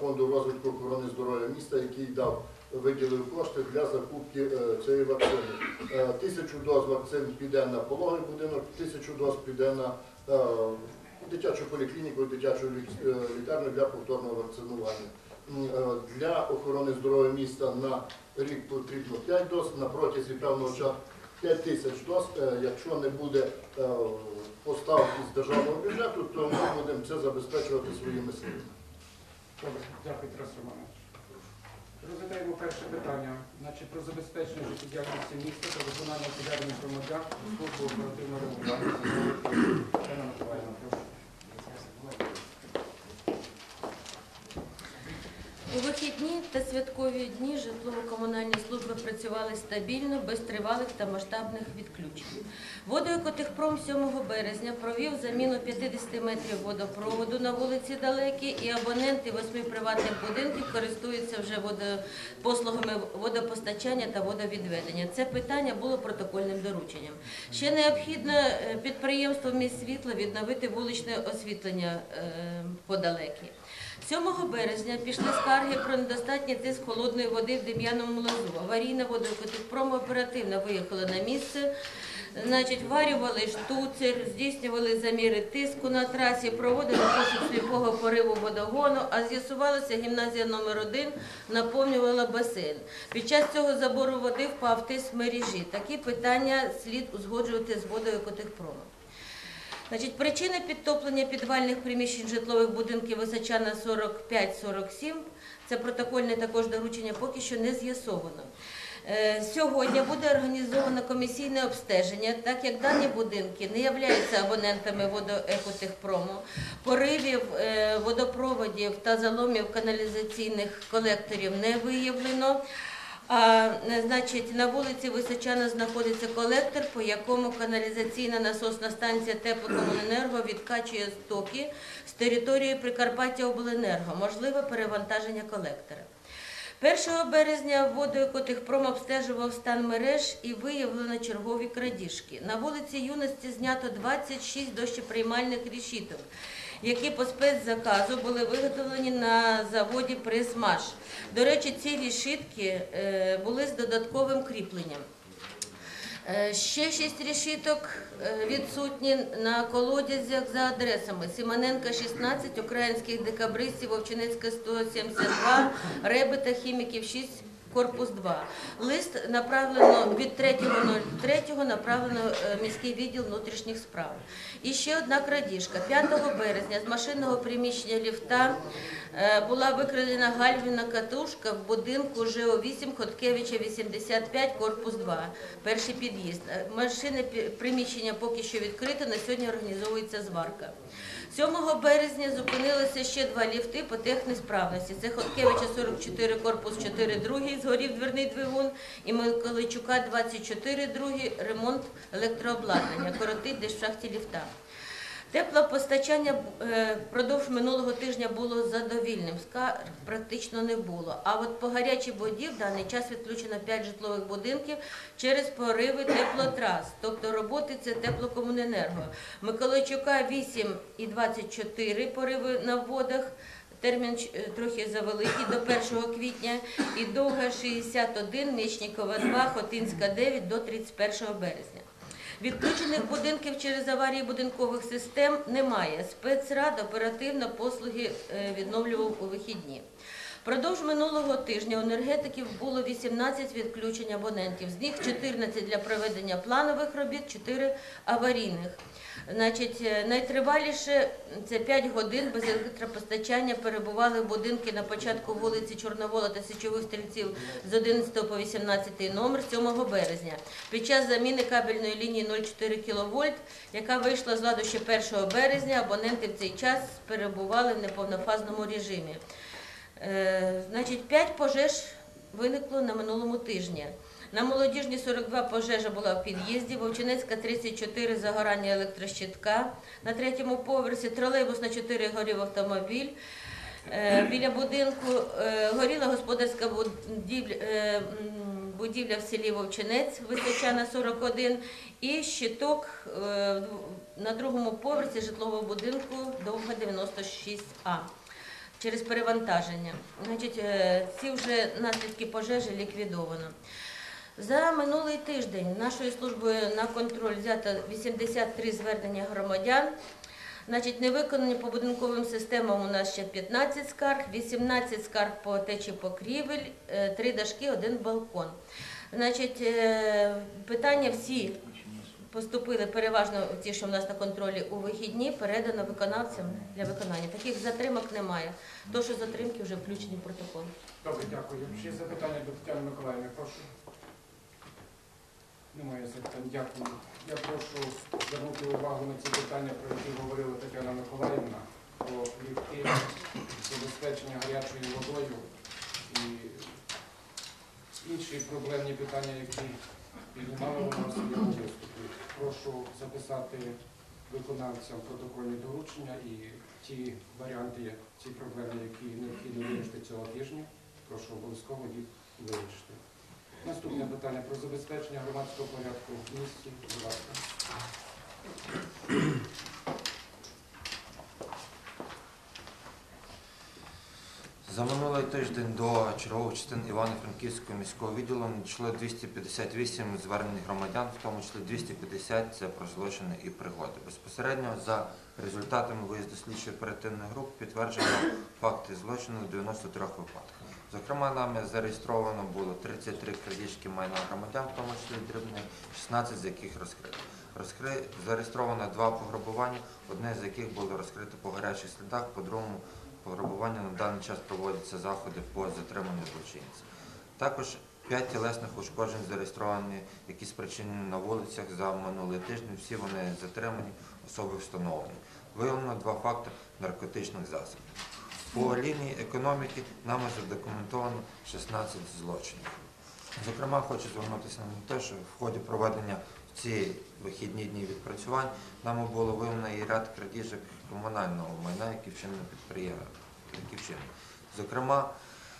фонду розвитку охорони здоров'я міста, який дав виділив кошти для закупки е, цієї вакцини. Е, Тисячу доз вакцин піде на пологовий будинок, тисячу доз піде на е, дитячу поліклініку, дитячу лікарню для повторного вакцинування. Для охорони здоров'я міста на рік потрібно 5 доз, на протязі певного часу 5 тисяч доз. Якщо не буде поставки з державного бюджету, то ми будемо це забезпечувати своїми силами. Добре, дякую, Тарас Романович. Розглядаємо перше питання. Значить, про забезпечення життєдіяльності міста та виконання звернень громадян службу оперативного реагування. Тетяна Миколаївна, прошу. У вихідні та святкові дні житлово-комунальні служби працювали стабільно, без тривалих та масштабних відключень. Водоекотехпром 7 березня провів заміну 50 метрів водопроводу на вулиці Далекій, і абоненти восьми приватних будинків користуються вже послугами водопостачання та водовідведення. Це питання було протокольним дорученням. Ще необхідно е, підприємству «Міськсвітло» відновити вуличне освітлення е, по Далекій. 7 березня пішли скарги про недостатній тиск холодної води в Дем'яному лазу. Аварійна водокотехпром оперативно виїхала на місце. Значить, варювали штуцер, здійснювали заміри тиску на трасі, проводили пошук сліпого пориву водогону, а з'ясувалося, гімназія номер 1 наповнювала басейн. Під час цього забору води впав тиск мережі. Такі питання слід узгоджувати з водоекотехпромом. Значить, причини підтоплення підвальних приміщень житлових будинків Височана 45-47, це протокольне також доручення, поки що не з'ясовано. Е, Сьогодні буде організовано комісійне обстеження, так як дані будинки не являються абонентами водоекотехпрому, поривів е, водопроводів та заломів каналізаційних колекторів не виявлено. А, е, значить, на вулиці Височана знаходиться колектор, по якому каналізаційна насосна станція Теплокомуненерго відкачує стоки з території Прикарпаття Обленерго, можливе перевантаження колектора. 1 березня водоекотехпром обстежував стан мереж і виявлено чергові крадіжки. На вулиці Юності знято 26 дощоприймальних рішіток, які по спецзаказу були виготовлені на заводі Присмаш. До речі, ці рішітки е, були з додатковим кріпленням. Е, Ще шість решіток е, відсутні на колодязях за адресами Симоненка 16, українських декабристів, Вовчинецька 172, Ребета, Хіміків 6, корпус 2. Лист направлено від 3.03 направлено е, міський відділ внутрішніх справ. І ще одна крадіжка. 5 березня з машинного приміщення ліфта е, була викрадена гальвіна катушка в будинку ЖО8 Хоткевича 85, корпус 2, перший під'їзд. Е, Машинне приміщення поки що відкрите, на сьогодні організовується зварка. 7 березня зупинилися ще два ліфти по технесправності. Це Хоткевича 44, корпус 4, другий, згорів дверний двигун, і Миколичука 24, другий, ремонт електрообладнання, коротить десь в шахті ліфта. Теплопостачання е, впродовж минулого тижня було задовільним, скарг практично не було. А от по гарячій воді в даний час відключено 5 житлових будинків через пориви теплотрас, тобто роботи це теплокомуненерго. Миколайчука 8 і 24 пориви на водах. Термін е, трохи завеликий до 1 квітня і довга 61, Мічнікова 2, Хотинська 9 до 31 березня. Відключених будинків через аварії будинкових систем немає. Спецрад оперативно послуги е, відновлював у вихідні. Продовж минулого тижня у енергетиків було 18 відключень абонентів, з них 14 для проведення планових робіт, 4 аварійних. Значить, е, найтриваліше це 5 годин без електропостачання перебували будинки на початку вулиці Чорновола та Січових стрільців з 11 по 18 номер 7 березня. Під час заміни кабельної лінії 0,4 кВт, яка вийшла з ладу ще 1 березня, абоненти в цей час перебували в неповнофазному режимі. Е, Значить, 5 пожеж виникло на минулому тижні. На молодіжній 42 пожежа була в під'їзді, Вовчинецька 34 загорання електрощитка. На третьому поверсі тролейбус на 4 горів автомобіль. Е, Біля будинку е, горіла господарська будівля, в селі Вовчинець, Височана 41, і щиток на другому поверсі житлового будинку Довга 96А через перевантаження. Значить, е, ці вже наслідки пожежі ліквідовано. За минулий тиждень нашою службою на контроль взято 83 звернення громадян. Значить, не виконані по будинковим системам у нас ще 15 скарг, 18 скарг по течі покрівель, 3 дашки, 1 балкон. Значить, е, питання всі поступили переважно ті, що в нас на контролі у вихідні, передано виконавцям для виконання. Таких затримок немає. То, що затримки вже включені в протокол. Добре, дякую. Ще запитання до Тетяни Миколаївни, прошу. Немає запитань, дякую. Я прошу звернути увагу на ці питання, про які говорила Тетяна Миколаївна, про ліфти, забезпечення гарячою водою і інші проблемні питання, які піднімали вона в своєму виступі. Прошу записати виконавцям протокольні доручення і ті варіанти, ті проблеми, які необхідно вирішити цього тижня. Прошу обов'язково їх вирішити. Наступне питання про забезпечення громадського порядку в місті. Будь ласка. За минулий тиждень до чергових частин Івано-Франківського міського відділу надійшло 258 звернень громадян, в тому числі 250 це про злочини і пригоди. Безпосередньо за результатами виїзду слідчої оперативної групи підтверджено факти злочину у 93 випадках. Зокрема, нами зареєстровано було 33 крадіжки майна громадян, в тому числі дрібних, 16 з яких розкрито. Розкри... Зареєстровано два пограбування, одне з яких було розкрито по гарячих слідах, по другому пограбування на даний час проводяться заходи по затриманню злочинців. Також п'ять тілесних ушкоджень зареєстровані, які спричинені на вулицях за минулий тиждень. Всі вони затримані, особи встановлені. Виявлено два факти наркотичних засобів. По лінії економіки нами задокументовано 16 злочинів. Зокрема, хочу звернутися на те, що в ході проведення в ці вихідні дні відпрацювань нами було виявлено і ряд крадіжок комунального майна, які вчинені підприємства. Зокрема,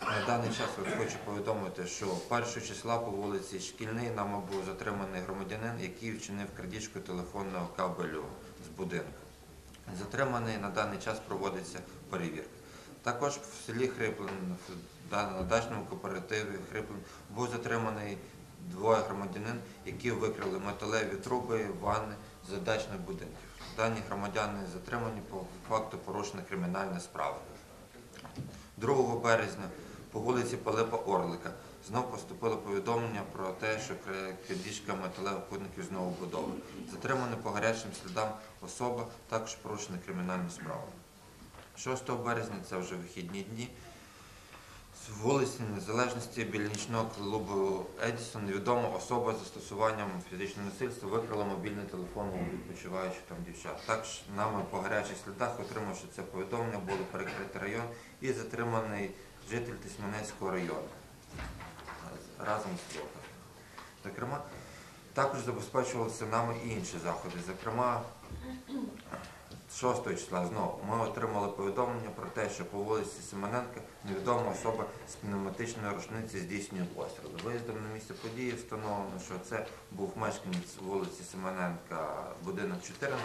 на даний час хочу повідомити, що 1 числа по вулиці Шкільний нами був затриманий громадянин, який вчинив крадіжку телефонного кабелю з будинку. Затриманий на даний час проводиться перевірка. Також в селі Хриплин, на дачному кооперативі Хриплин, був затриманий двоє громадянин, які викрили металеві труби, ванни з дачних будинків. Дані громадяни затримані по факту порушення кримінальної справи. 2 березня по вулиці Пилипа Орлика знов поступило повідомлення про те, що кра- крадіжка металевих будинків знову будови. Затримана по гарячим слідам особа, також порушена кримінальну справу. 6 березня це вже вихідні дні. З вулиці Незалежності біля нічного клубу Едісон невідома особа з застосуванням фізичного насильства викрала мобільний телефон у відпочиваючих там дівчат. Також нами по гарячих слідах, отримавши це повідомлення, було перекритий район і затриманий житель Тисменецького району разом з доказом. Зокрема, також забезпечувалися нами і інші заходи. Зокрема, 6 числа знову ми отримали повідомлення про те, що по вулиці Семененка невідома особа з пневматичної рушниці здійснює постріли. Виїздом на місце події встановлено, що це був мешканець вулиці Семененка, будинок 14,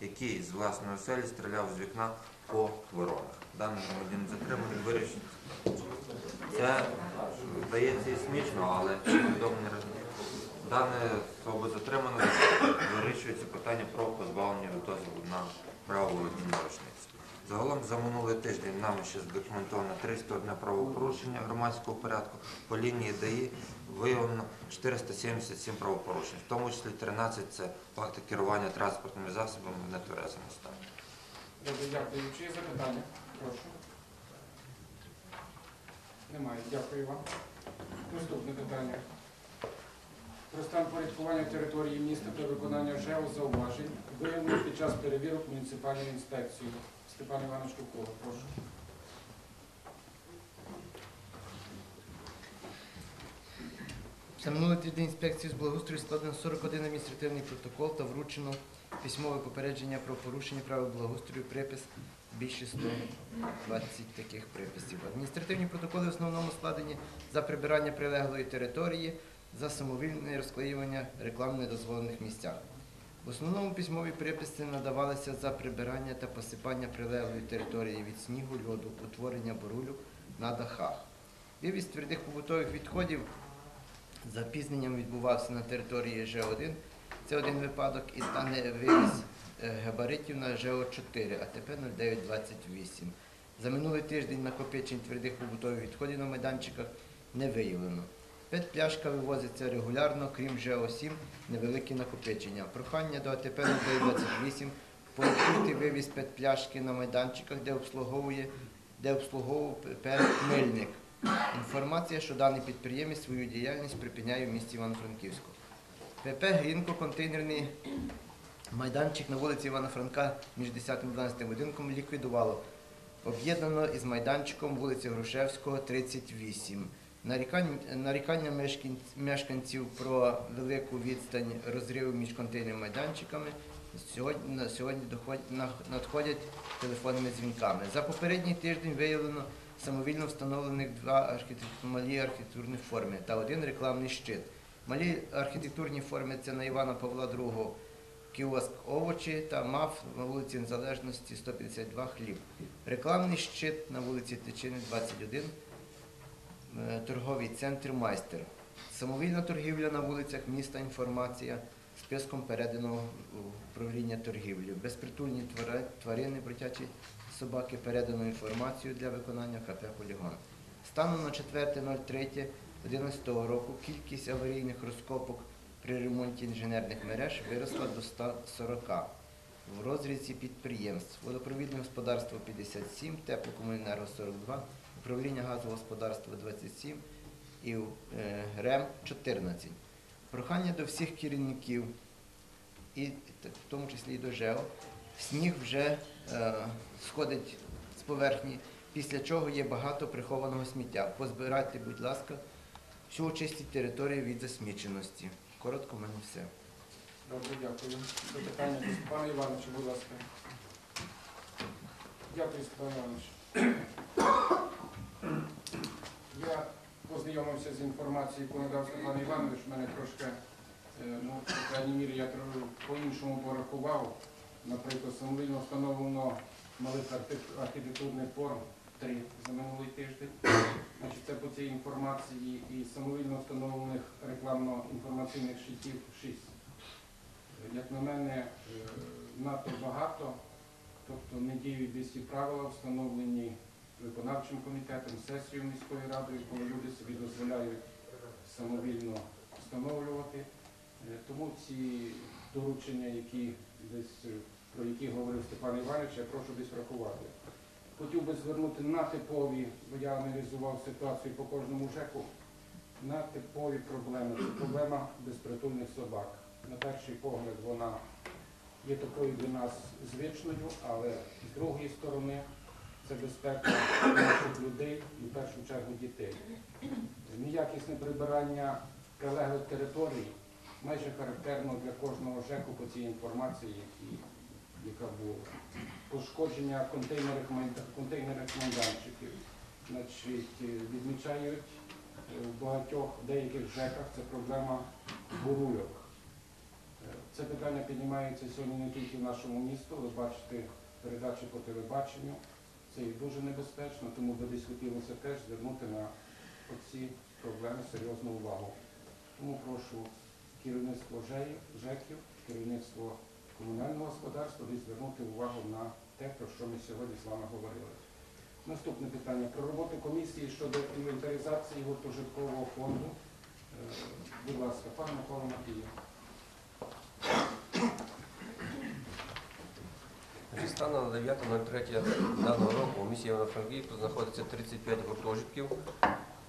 який з власної оселі стріляв з вікна по воротах. Даний громадянин затриманий вирішив. Це здається і смішно, але повідомлення роз- Дане особи затримано вирішується питання про позбавлення від дозволу на право володіння рушниці. Загалом за минулий тиждень нами ще задокументовано 301 правопорушення громадського порядку. По лінії ДАІ виявлено 477 правопорушень, в тому числі 13 це факти керування транспортними засобами в нетверезому стані. Дякую. Чи є запитання? Прошу. Немає. Дякую вам. Наступне питання. Про стан порядкування території міста та виконання ЖЕО зауважень, виявлено під час перевірок муніципальної інспекції. Степан Іванович Кукова, прошу. За минулий тиждень інспекції з благоустрою складено 41 адміністративний протокол та вручено письмове попередження про порушення правил благоустрою припис більше 120 таких приписів. Адміністративні протоколи в основному складені за прибирання прилеглої території, за самовільне розклеювання реклам в недозволених місцях. В основному письмові приписи надавалися за прибирання та посипання прилеглої території від снігу, льоду, утворення бурулю на дахах. Вивіз твердих побутових відходів запізненням відбувався на території Ж1. Це один випадок, і стане вивіз е, габаритів на ЖО4, а тепер 0928. За минулий тиждень накопичень твердих побутових відходів на майданчиках не виявлено. Петпляшка вивозиться регулярно, крім ЖО7, невеликі накопичення. Прохання до АТП 0928 повернути вивіз петпляшки на майданчиках, де обслуговує, де обслуговував ПП Мильник. Інформація, що даний підприємець свою діяльність припиняє в місті Івано-Франківську. ПП Грінко контейнерний майданчик на вулиці Івана Франка між 10 і 12 будинком ліквідувало. Об'єднано із майданчиком вулиці Грушевського, 38. Нарікання мешканців про велику відстань розриву між контейнерними майданчиками сьогодні, сьогодні надходять телефонними дзвінками. За попередній тиждень виявлено самовільно встановлених два малі архітектурні форми та один рекламний щит. Малі архітектурні форми це на Івана Павла II кіоск овочі та МАФ на вулиці Незалежності 152 хліб. Рекламний щит на вулиці Тичини 21, е, торговий центр Майстер. Самовільна торгівля на вулицях міста інформація списком переданого управління торгівлі. Безпритульні тварини, бродячі собаки передано інформацію для виконання КП Полігон. Станом на 4.03.11 року кількість аварійних розкопок при ремонті інженерних мереж виросла до 140 в розрізі підприємств. Водопровідне господарство 57, теплокомуненерго 42, управління газового господарства 27 і е, РЕМ 14. Прохання до всіх керівників, і в тому числі і до ЖЕО, сніг вже е, сходить з поверхні, після чого є багато прихованого сміття. Позбирайте, будь ласка, всю очистіть територію від засміченості. Коротко в мене все. Добре, дякую. Запитання до Степана Івановича, будь ласка. Дякую, Степан Іванович. Я познайомився з інформацією, яку надав Степан Іванович. У мене трошки, е, ну, по крайній мірі, я по-іншому порахував. Наприклад, самовільно встановлено малих архітектурних форм три за минулий тиждень. Значить, це по цій інформації і самовільно встановлених рекламно-інформаційних щитів 6. Як на мене, е, надто багато, тобто не діють десь ці правила, встановлені виконавчим комітетом, сесією міської ради, коли люди собі дозволяють самовільно встановлювати. Е, Тому ці доручення, які десь е, про які говорив Степан Іванович, я прошу десь врахувати. Хотів би звернути на типові, бо я аналізував ситуацію по кожному ЖЕКу, на типові проблеми. Це проблема безпритульних собак. На перший погляд вона є такою для нас звичною, але з другої сторони це безпека наших людей і в першу чергу дітей. Неякісне прибирання прилеглих територій майже характерно для кожного ЖЕКу по цій інформації, яка була. Пошкодження контейнерних, майданчиків Значить, відмічають е, в багатьох деяких ЖЕКах це проблема бурульок. Е, Це питання піднімається сьогодні не тільки в нашому місті, ви бачите передачі по телебаченню. Це і дуже небезпечно, тому би десь хотілося теж звернути на ці проблеми серйозну увагу. Тому прошу керівництво ЖЕКів, керівництво комунального господарства десь звернути увагу на те, про що ми сьогодні з вами говорили. Наступне питання про роботу комісії щодо інвентаризації гуртожиткового фонду. Е, Будь ласка, пан Микола Матієв. Станом на 9.03 даного року у місті Івано-Франківську знаходиться 35 гуртожитків,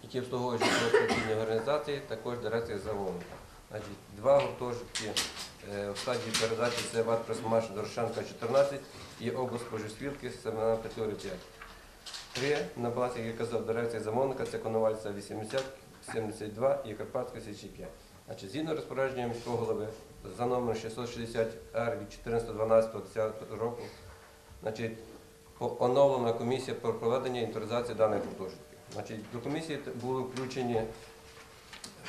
які обслуговують житлово-спортивні організації, також замовника. Значить, два гуртожитки е, в стадії передачі це ВАТ Пресмаш Дорошенка 14 і облспоживспілки Семена Петлюри 5. Три на балансі, як я казав, дирекція замовника це Коновальця 80, 72 і Карпатська Січі 5. Значить, згідно розпорядження міського голови за номером 660 Р від 14.12.10 року, значить, оновлена комісія про проведення інвентаризації даних гуртожитків. Значить, до комісії були включені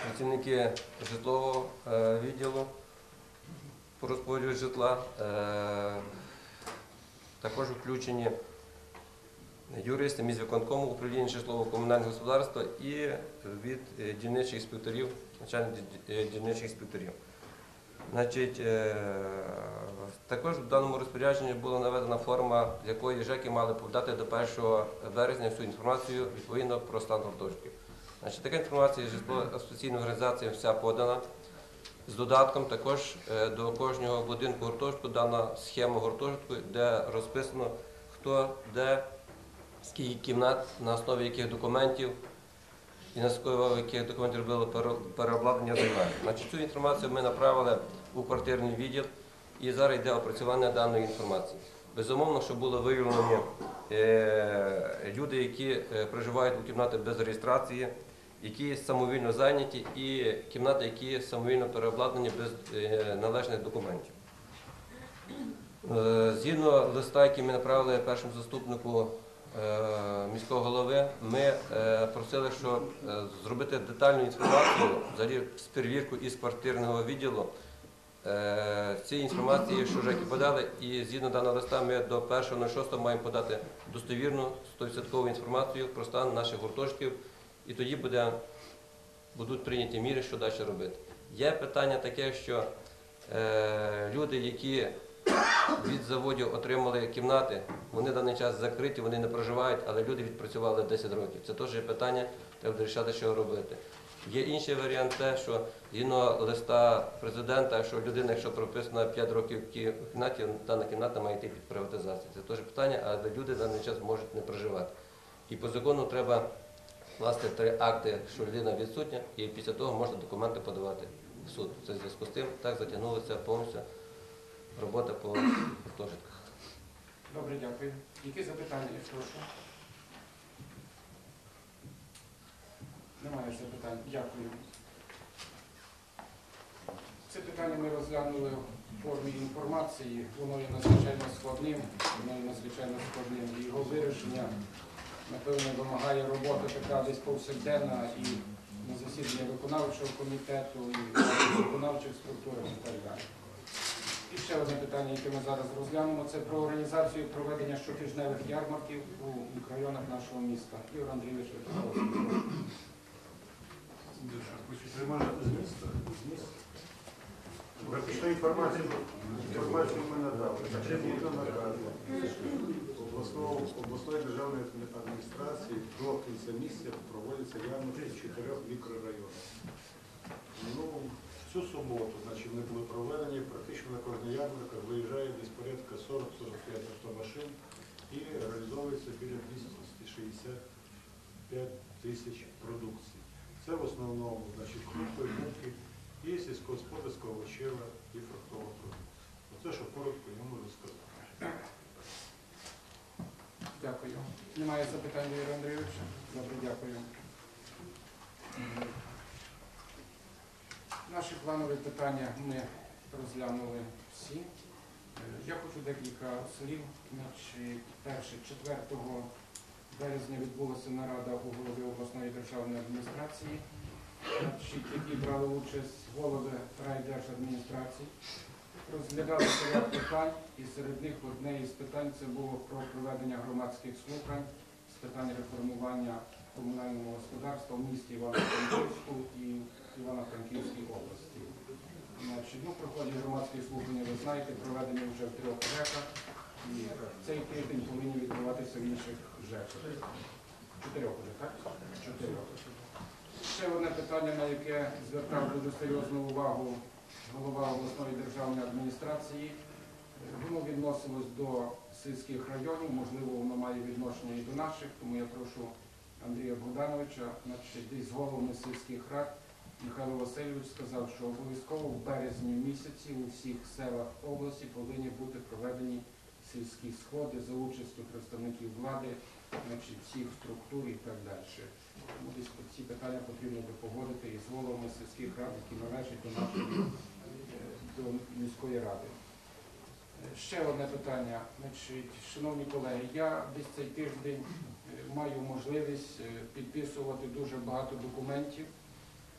працівники житлового е, відділу по розподілу житла. Е, Також включені юристи міськвиконкому управління житлово-комунального господарства і від е, дільничих інспекторів, начальник ді- дільничих інспекторів. Значить, е, також в даному розпорядженні була наведена форма, з якої ЖЕКи мали подати до 1 березня всю інформацію відповідно про стан гуртожитків. Значить, така інформація житлово асоційної організації вся подана. З додатком також е, до кожного будинку гуртожитку дана схема гуртожитку, де розписано, хто де, скільки кімнат, на основі яких документів і на яких документів робили переобладнання займає. Значить, цю інформацію ми направили у квартирний відділ і зараз йде опрацювання даної інформації. Безумовно, що були виявлені е, люди, які е, проживають у кімнатах без реєстрації, які самовільно зайняті, і кімнати, які самовільно переобладнані без е, належних документів. Згідно листа, який ми направили першому заступнику міського голови, ми просили, щоб зробити детальну інформацію, взагалі з перевірку із квартирного відділу е, цієї інформації, що ЖЕКи подали, і згідно даного листа ми до 1.06 маємо подати достовірну 100% інформацію про стан наших гуртожитків, і тоді буде, будуть прийняті міри, що далі робити. Є питання таке, що е, люди, які від заводів отримали кімнати, вони в даний час закриті, вони не проживають, але люди відпрацювали 10 років. Це теж є питання, треба вирішати, що робити. Є інший варіант, те, що згідно листа президента, що людина, якщо прописана 5 років в кі- в кімнаті, дана кімната має йти під приватизацію. Це теж питання, але люди в даний час можуть не проживати. І по закону треба власне три акти, що людина відсутня, і після того можна документи подавати в суд. Це в зв'язку з тим так затягнулася повністю робота по гуртожитках. Добре, дякую. Які запитання? Прошу. Немає запитань. Дякую. Це питання ми розглянули в формі інформації. Воно є надзвичайно складним, воно є надзвичайно складним. Його вирішення, напевно, вимагає роботи така десь повсякденна і на засіданні виконавчого комітету, і виконавчих структурах і так далі. І ще одне питання, яке ми зараз розглянемо, це про організацію проведення щотижневих ярмарків у мікрорайонах нашого міста. Ігор Андрійович, Ветеровський. Приймати з міста? Практичну інформацію, інформацію ми надали. Згідно наказу обласної державної адміністрації до кінця місяця проводяться ярмарки в чотирьох мікрорайонах. Ну, цю суботу, значить, вони були проведені, практично на кожну ярмарку виїжджає десь порядка 40-45 автомашин і реалізовується біля 265 тисяч продукцій. Це в основному значить, крупної муки і сільськогосподарська овочева і продукція. Оце, що коротко я можу сказати. Дякую. Немає запитань Ігоря Андрійовича? Добре, дякую. Наші планові питання ми розглянули всі. Е, Я хочу декілька слів. Перше, 4 березня відбулася нарада у голові обласної державної адміністрації, які брали участь голови райдержадміністрації. Розглядалися ряд питань, і серед них одне із питань це було про проведення громадських слухань з питань реформування комунального господарства в місті Івано-Франківську і Івано-Франківській області. Значить, ну, проходять громадські слухання, ви знаєте, проведені вже в трьох ЖЕКах, і цей тиждень повинні відбуватися в інших ЖЕКах. Чотирьох уже, так? Чотирьох. Питання, на яке звертав дуже серйозну увагу голова обласної державної адміністрації. Е, Воно відносилось до сільських районів, можливо, воно має відношення і до наших, тому я прошу Андрія Богдановича, десь з головами сільських рад, Михайло Васильович сказав, що обов'язково в березні місяці у всіх селах області повинні бути проведені сільські сходи за участю представників влади, значить, всіх структур і так далі. Десь ці питання потрібно би погодити із головами сільських рад, які належать до нашої е, до міської ради. Ще одне питання. Значить, шановні колеги, я десь цей тиждень е, маю можливість е, підписувати дуже багато документів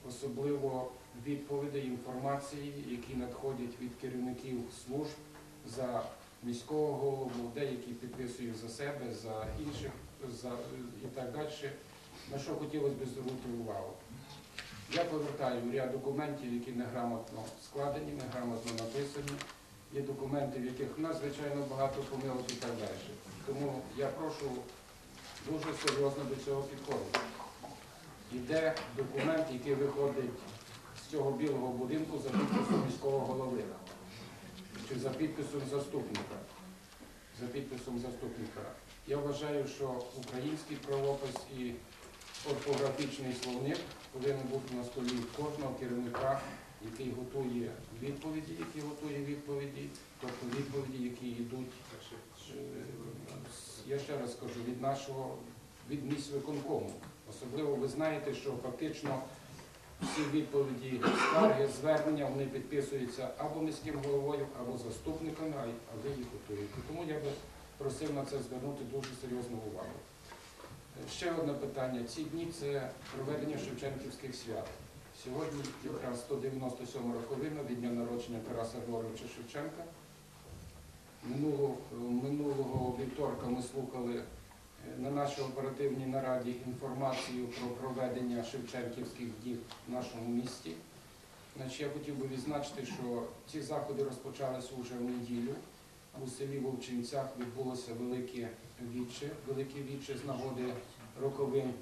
особливо відповідей, інформації, які надходять від керівників служб за міського голову, деякі підписують за себе, за інших за, і так далі. На що хотілося б звернути увагу. Я повертаю ряд документів, які неграмотно складені, неграмотно написані. Є документи, в яких надзвичайно багато помилок і так далі. Тому я прошу дуже серйозно до цього підходити. Іде документ, який виходить з цього білого будинку за підписом міського голови чи за підписом заступника. За підписом заступника. Я вважаю, що український правопис і орфографічний словник повинен бути на столі кожного керівника, який готує відповіді, які готує відповіді, тобто відповіді, які йдуть, е, я ще раз скажу, від нашого, від місць виконкому. Особливо ви знаєте, що фактично всі відповіді, скарги, звернення, вони підписуються або міським головою, або заступниками, а ви їх готуєте. Тому я би просив на це звернути дуже серйозну увагу. Ще одне питання. Ці дні це проведення Шевченківських свят. Сьогодні якраз 197 роковина від дня народження Тараса Григоровича Шевченка. Минулого, вівторка ми слухали е, на нашій оперативній нараді інформацію про проведення Шевченківських днів в нашому місті. Я хотів би відзначити, що ці заходи розпочалися вже в неділю. У селі Вовчинцях відбулося велике віче, велике віче з нагоди роковин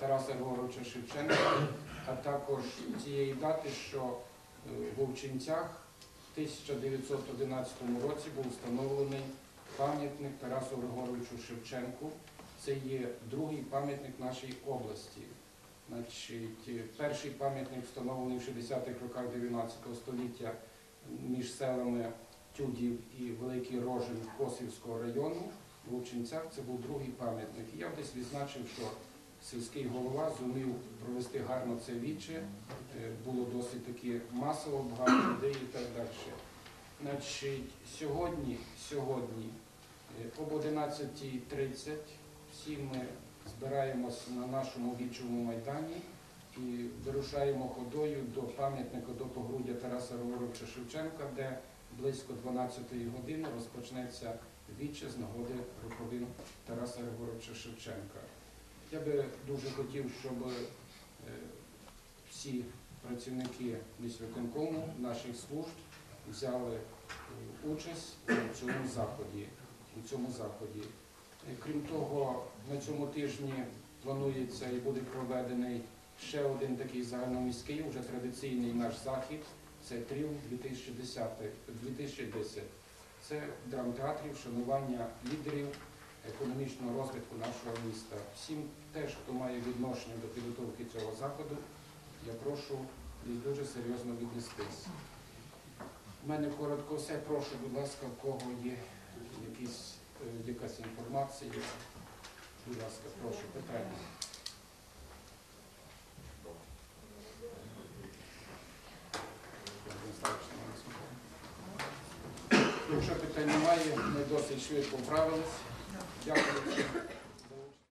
Тараса Григоровича Шевченка, а також цієї дати, що е, в Вовчинцях в 1911 році був встановлений пам'ятник Тарасу Григоровичу Шевченку. Це є другий пам'ятник нашій області. Значить, е, перший пам'ятник встановлений в 60-х роках 19 століття між селами Тюдів і Великий Рожин Косівського району. В Вовчинцях це був другий пам'ятник. І я десь відзначив, що сільський голова зумів провести гарно це віче. Е, Було досить таки масово, багато людей і так далі. Значить, сьогодні, сьогодні е, об 11.30 всі ми збираємось на нашому вічовому майдані і вирушаємо ходою до пам'ятника до погруддя Тараса Григоровича Шевченка, де близько 12-ї години розпочнеться віче з нагоди роковин Тараса Григоровича Шевченка. Я би дуже хотів, щоб е, всі працівники міськвиконкому наших служб взяли е, участь у цьому заході. У цьому заході. Е, Крім того, на цьому тижні планується і буде проведений ще один такий загальноміський, вже традиційний наш захід. Це тріл 2010. 2010. Це в драмтеатрі вшанування лідерів економічного розвитку нашого міста. Всім теж, хто має відношення до підготовки цього заходу, я прошу і дуже серйозно віднестись. У мене коротко все. Прошу, будь ласка, в кого є якісь, е, якась інформація. Будь ласка, прошу, питання. Якщо питань немає, ми досить швидко вправились. Дякую.